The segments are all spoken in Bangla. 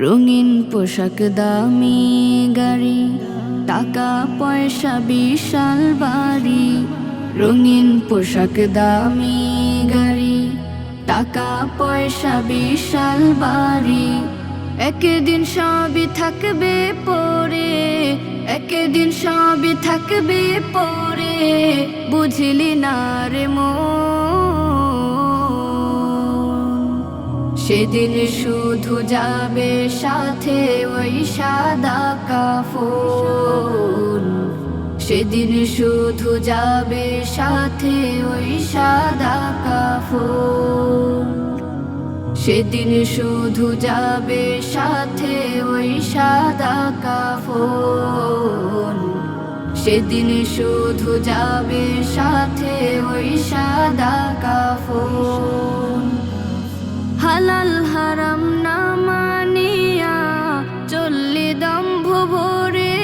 রঙিন পোশাক দামি গাড়ি, টাকা পয়সা বিশাল বাড়ি। রঙিন পোশাক দামি গাড়ি, টাকা পয়সা বিশাল বাড়ি। একদিন সবই থাকবে পরে, একদিন সবই থাকবে পরে। বুঝলি না রে মন। সেদিন শুধু যাবে সাথে ওই সাদা কাফন। সেদিন শুধু যাবে সাথে ওই সাদা কাফন। সেদিন শুধু যাবে সাথে ওই সাদা কাফন। সেদিন শুধু যাবে সাথে ওই সাদা কাফন। হালাল হারাম না মানিয়া চললি দম্ভ ভরে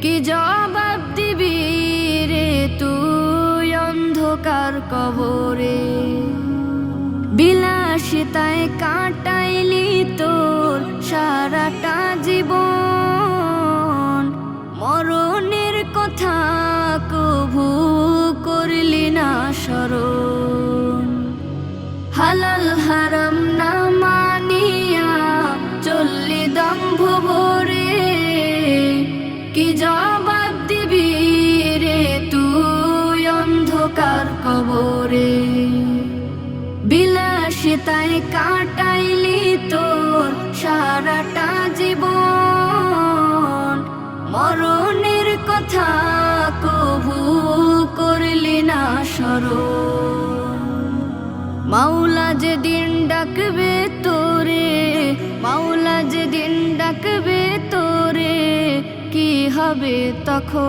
কি জবাব দিবি রে তুই অন্ধকার কবরে? বিলাসিতায় কাটাইলি তোর সারাটা জীবন। হালাল হারাম না মানিয়া চললি দম্ভ ভরে কি জবাব দিবি রে তুই অন্ধকার কবরে? বিলাসিতায় কাটাইলি তোর সারাটা জীবন। মরণের কথা কভু করলি না স্মরণ। মাওলা যেদিন ডাকবে তোরে, মাওলা যেদিন ডাকবে তোরে, কি হবে তখন?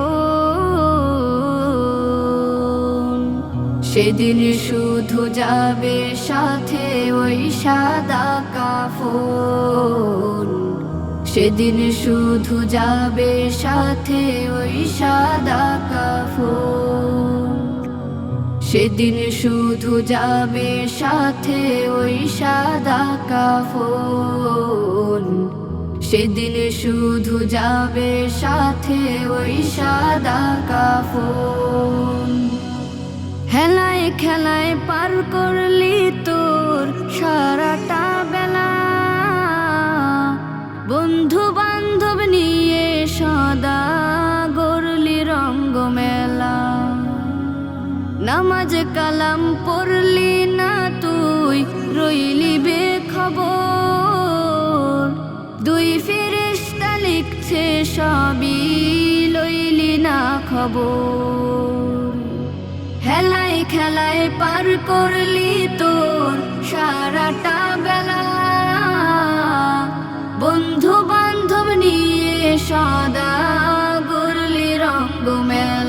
সেদিন শুধু যাবে সাথে ওই সাদা কাফন। সেদিন শুধু যাবে সাথে ওই সাদা কাফন। সেদিন শুধু যাবে সাথে ওই সাদা কাফন। সেদিন শুধু যাবে সাথে ওই সাদা কাফন। হেলায় খেলায় পার করলি তোর সারাটা নামাজ কালাম পড়লি না তুই, রইলি বেখবর। দুই ফেরেশতা লিখছে, সবই লইলি না খবর। হেলায় খেলায় পার করলি তোর সারাটা বেলা। বন্ধু বান্ধব নিয়ে সদা গরলি রঙ্গ মেলা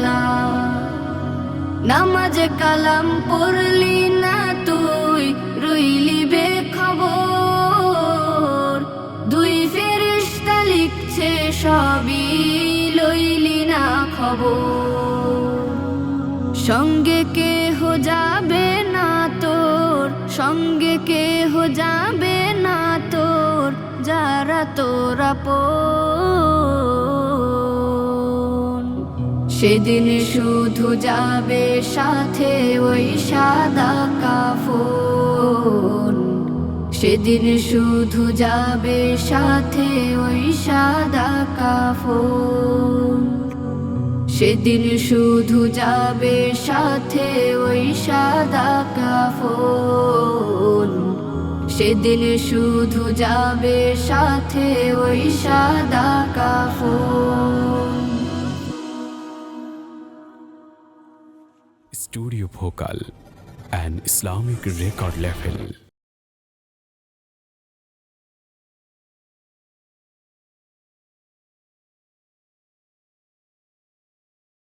নামাজ কালাম পড়লি না তুই, রইলি বেখবর। দুই ফেরিস্তা লিখছে, সবই লইলি না খবর। সঙ্গে কেহ যাবে না তোর, সঙ্গে কেহ যাবে না তোর, যারা তোরা পন সেদিন শুধু যাবে সাথে ওই সাদা কাফন। সেদিন শুধু যাবে সাথে ওই সাদা কাফন। সেদিন শুধু যাবে সাথে ওই সাদা কাফন। সেদিন শুধু যাবে সাথে ওই সাদা কাফন। Studio Bhokal, an Islamic record label.